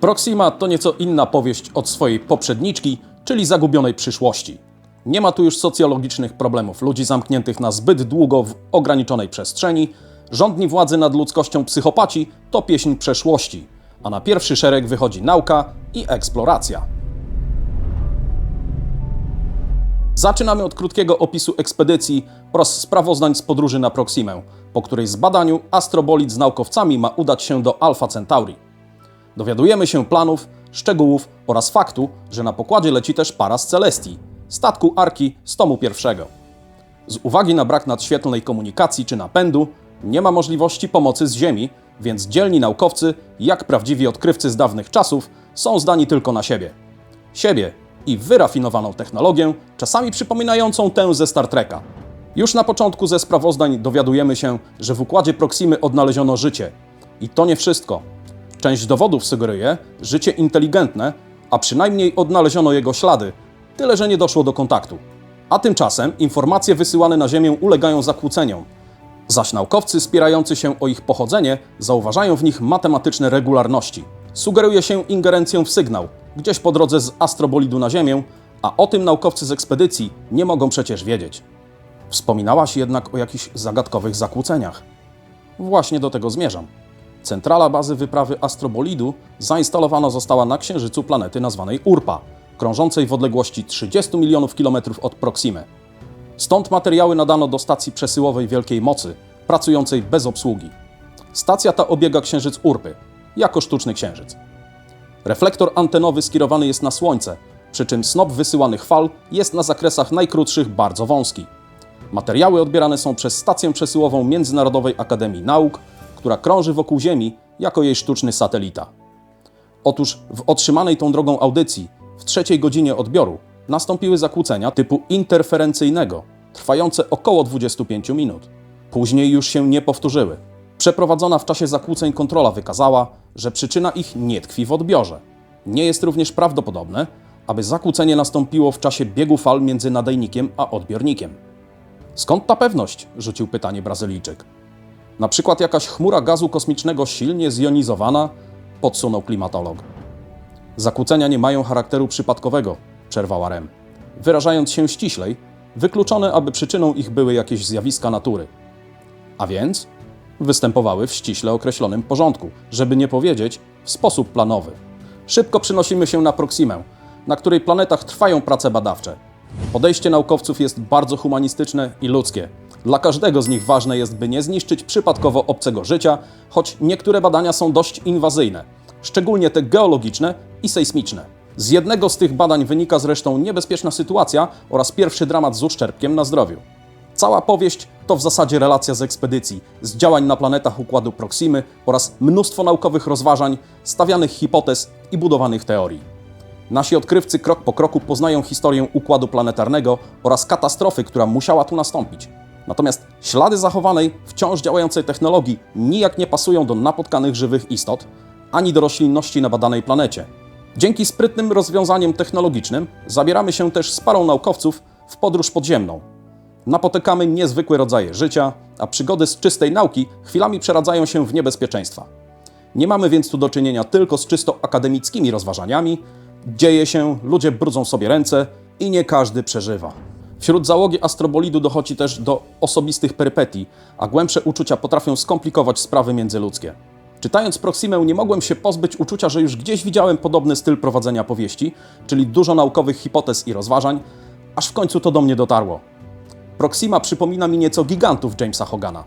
Proxima to nieco inna powieść od swojej poprzedniczki, czyli zagubionej przyszłości. Nie ma tu już socjologicznych problemów ludzi zamkniętych na zbyt długo w ograniczonej przestrzeni, rządni władzy nad ludzkością psychopaci to pieśń przeszłości, a na pierwszy szereg wychodzi nauka i eksploracja. Zaczynamy od krótkiego opisu ekspedycji oraz sprawozdań z podróży na Proximę, po której zbadaniu astrobolid z naukowcami ma udać się do Alpha Centauri. Dowiadujemy się planów, szczegółów oraz faktu, że na pokładzie leci też para z Celestii, statku Arki z tomu pierwszego. Z uwagi na brak nadświetlnej komunikacji czy napędu, nie ma możliwości pomocy z Ziemi, więc dzielni naukowcy, jak prawdziwi odkrywcy z dawnych czasów, są zdani tylko na siebie. Siebie i wyrafinowaną technologię, czasami przypominającą tę ze Star Treka. Już na początku ze sprawozdań dowiadujemy się, że w układzie Proximy odnaleziono życie. I to nie wszystko. Część dowodów sugeruje życie inteligentne, a przynajmniej odnaleziono jego ślady, tyle że nie doszło do kontaktu. A tymczasem informacje wysyłane na Ziemię ulegają zakłóceniom, zaś naukowcy spierający się o ich pochodzenie zauważają w nich matematyczne regularności. Sugeruje się ingerencję w sygnał, gdzieś po drodze z astrobolidu na Ziemię, a o tym naukowcy z ekspedycji nie mogą przecież wiedzieć. Wspominałaś jednak o jakichś zagadkowych zakłóceniach. Właśnie do tego zmierzam. Centrala bazy wyprawy astrobolidu zainstalowana została na księżycu planety nazwanej Urpa, krążącej w odległości 30 milionów kilometrów od Proximy. Stąd materiały nadano do stacji przesyłowej Wielkiej Mocy, pracującej bez obsługi. Stacja ta obiega księżyc Urpy, jako sztuczny księżyc. Reflektor antenowy skierowany jest na Słońce, przy czym snop wysyłanych fal jest na zakresach najkrótszych bardzo wąski. Materiały odbierane są przez stację przesyłową Międzynarodowej Akademii Nauk, która krąży wokół Ziemi jako jej sztuczny satelita. Otóż w otrzymanej tą drogą audycji w trzeciej godzinie odbioru nastąpiły zakłócenia typu interferencyjnego, trwające około 25 minut. Później już się nie powtórzyły. Przeprowadzona w czasie zakłóceń kontrola wykazała, że przyczyna ich nie tkwi w odbiorze. Nie jest również prawdopodobne, aby zakłócenie nastąpiło w czasie biegu fal między nadajnikiem a odbiornikiem. Skąd ta pewność? rzucił pytanie Brazylijczyk. Na przykład jakaś chmura gazu kosmicznego silnie zjonizowana? Podsunął klimatolog. Zakłócenia nie mają charakteru przypadkowego, przerwała Rem. Wyrażając się ściślej, wykluczone, aby przyczyną ich były jakieś zjawiska natury. A więc występowały w ściśle określonym porządku, żeby nie powiedzieć w sposób planowy. Szybko przynosimy się na Proximę, na której planetach trwają prace badawcze. Podejście naukowców jest bardzo humanistyczne i ludzkie. Dla każdego z nich ważne jest, by nie zniszczyć przypadkowo obcego życia, choć niektóre badania są dość inwazyjne, szczególnie te geologiczne i sejsmiczne. Z jednego z tych badań wynika zresztą niebezpieczna sytuacja oraz pierwszy dramat z uszczerbkiem na zdrowiu. Cała powieść to w zasadzie relacja z ekspedycji, z działań na planetach układu Proximy oraz mnóstwo naukowych rozważań, stawianych hipotez i budowanych teorii. Nasi odkrywcy krok po kroku poznają historię układu planetarnego oraz katastrofy, która musiała tu nastąpić. Natomiast ślady zachowanej, wciąż działającej technologii nijak nie pasują do napotkanych żywych istot, ani do roślinności na badanej planecie. Dzięki sprytnym rozwiązaniom technologicznym zabieramy się też z parą naukowców w podróż podziemną. Napotykamy niezwykłe rodzaje życia, a przygody z czystej nauki chwilami przeradzają się w niebezpieczeństwa. Nie mamy więc tu do czynienia tylko z czysto akademickimi rozważaniami, dzieje się, ludzie brudzą sobie ręce i nie każdy przeżywa. Wśród załogi astrobolidu dochodzi też do osobistych perypetii, a głębsze uczucia potrafią skomplikować sprawy międzyludzkie. Czytając Proximę nie mogłem się pozbyć uczucia, że już gdzieś widziałem podobny styl prowadzenia powieści, czyli dużo naukowych hipotez i rozważań, aż w końcu to do mnie dotarło. Proxima przypomina mi nieco gigantów Jamesa Hogana.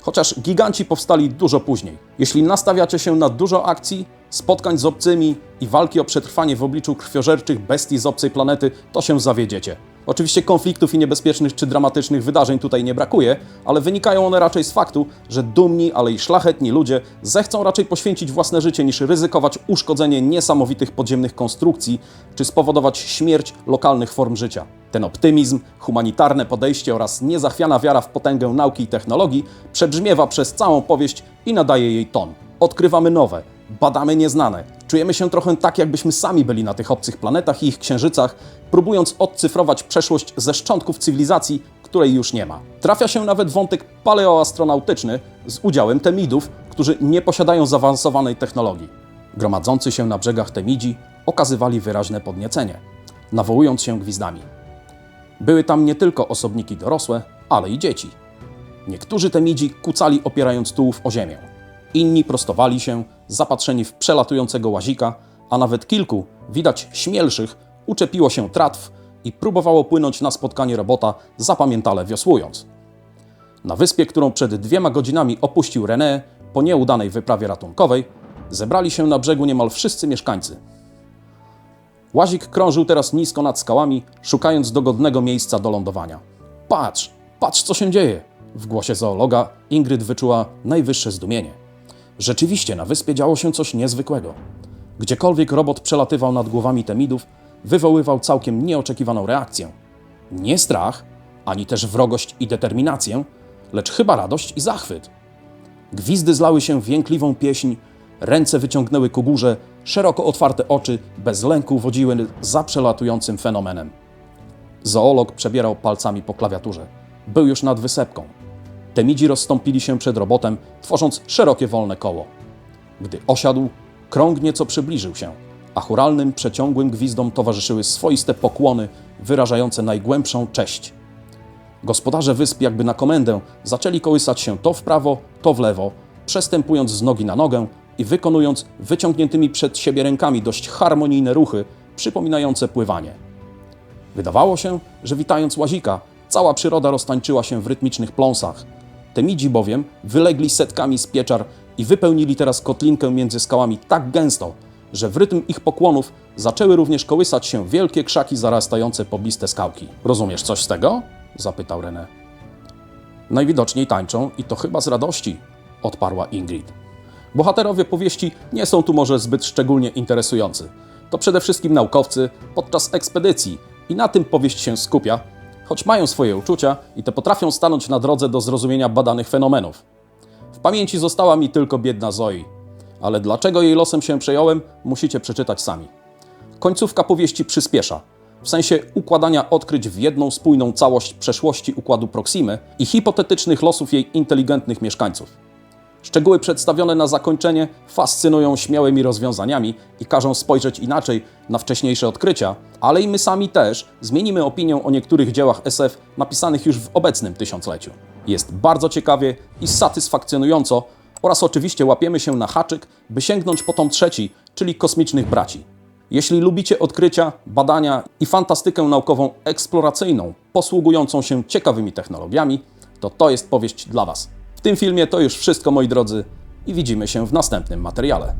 Chociaż giganci powstali dużo później. Jeśli nastawiacie się na dużo akcji, spotkań z obcymi i walki o przetrwanie w obliczu krwiożerczych bestii z obcej planety, to się zawiedziecie. Oczywiście konfliktów i niebezpiecznych czy dramatycznych wydarzeń tutaj nie brakuje, ale wynikają one raczej z faktu, że dumni, ale i szlachetni ludzie zechcą raczej poświęcić własne życie niż ryzykować uszkodzenie niesamowitych podziemnych konstrukcji czy spowodować śmierć lokalnych form życia. Ten optymizm, humanitarne podejście oraz niezachwiana wiara w potęgę nauki i technologii przebrzmiewa przez całą powieść i nadaje jej ton. Odkrywamy nowe, badamy nieznane. Czujemy się trochę tak, jakbyśmy sami byli na tych obcych planetach i ich księżycach, próbując odcyfrować przeszłość ze szczątków cywilizacji, której już nie ma. Trafia się nawet wątek paleoastronautyczny z udziałem temidów, którzy nie posiadają zaawansowanej technologii. Gromadzący się na brzegach Temidzi okazywali wyraźne podniecenie, nawołując się gwizdami. Były tam nie tylko osobniki dorosłe, ale i dzieci. Niektórzy Temidzi kucali opierając tułów o ziemię. Inni prostowali się, zapatrzeni w przelatującego łazika, a nawet kilku, widać śmielszych, uczepiło się tratw i próbowało płynąć na spotkanie robota, zapamiętale wiosłując. Na wyspie, którą przed dwiema godzinami opuścił René po nieudanej wyprawie ratunkowej, zebrali się na brzegu niemal wszyscy mieszkańcy. Łazik krążył teraz nisko nad skałami, szukając dogodnego miejsca do lądowania. Patrz, patrz co się dzieje! W głosie zoologa Ingrid wyczuła najwyższe zdumienie. Rzeczywiście na wyspie działo się coś niezwykłego. Gdziekolwiek robot przelatywał nad głowami temidów, wywoływał całkiem nieoczekiwaną reakcję. Nie strach, ani też wrogość i determinację, lecz chyba radość i zachwyt. Gwizdy zlały się w jękliwą pieśń, ręce wyciągnęły ku górze, szeroko otwarte oczy bez lęku wodziły za przelatującym fenomenem. Zoolog przebierał palcami po klawiaturze. Był już nad wysepką. Temidzi rozstąpili się przed robotem, tworząc szerokie wolne koło. Gdy osiadł, krąg nieco przybliżył się, a churalnym, przeciągłym gwizdom towarzyszyły swoiste pokłony wyrażające najgłębszą cześć. Gospodarze wysp jakby na komendę zaczęli kołysać się to w prawo, to w lewo, przestępując z nogi na nogę i wykonując wyciągniętymi przed siebie rękami dość harmonijne ruchy, przypominające pływanie. Wydawało się, że witając łazika, cała przyroda roztańczyła się w rytmicznych pląsach. Temidzi bowiem wylegli setkami z pieczar i wypełnili teraz kotlinkę między skałami tak gęsto, że w rytm ich pokłonów zaczęły również kołysać się wielkie krzaki zarastające pobliste skałki. Rozumiesz coś z tego? zapytał René. Najwidoczniej tańczą i to chyba z radości, odparła Ingrid. Bohaterowie powieści nie są tu może zbyt szczególnie interesujący. To przede wszystkim naukowcy podczas ekspedycji i na tym powieść się skupia, choć mają swoje uczucia i te potrafią stanąć na drodze do zrozumienia badanych fenomenów. W pamięci została mi tylko biedna Zoe, ale dlaczego jej losem się przejąłem, musicie przeczytać sami. Końcówka powieści przyspiesza, w sensie układania odkryć w jedną spójną całość przeszłości układu Proximy i hipotetycznych losów jej inteligentnych mieszkańców. Szczegóły przedstawione na zakończenie fascynują śmiałymi rozwiązaniami i każą spojrzeć inaczej na wcześniejsze odkrycia, ale i my sami też zmienimy opinię o niektórych dziełach SF napisanych już w obecnym tysiącleciu. Jest bardzo ciekawie i satysfakcjonująco oraz oczywiście łapiemy się na haczyk, by sięgnąć po tom trzeci, czyli kosmicznych braci. Jeśli lubicie odkrycia, badania i fantastykę naukową eksploracyjną, posługującą się ciekawymi technologiami, to to jest powieść dla Was. W tym filmie to już wszystko, moi drodzy, i widzimy się w następnym materiale.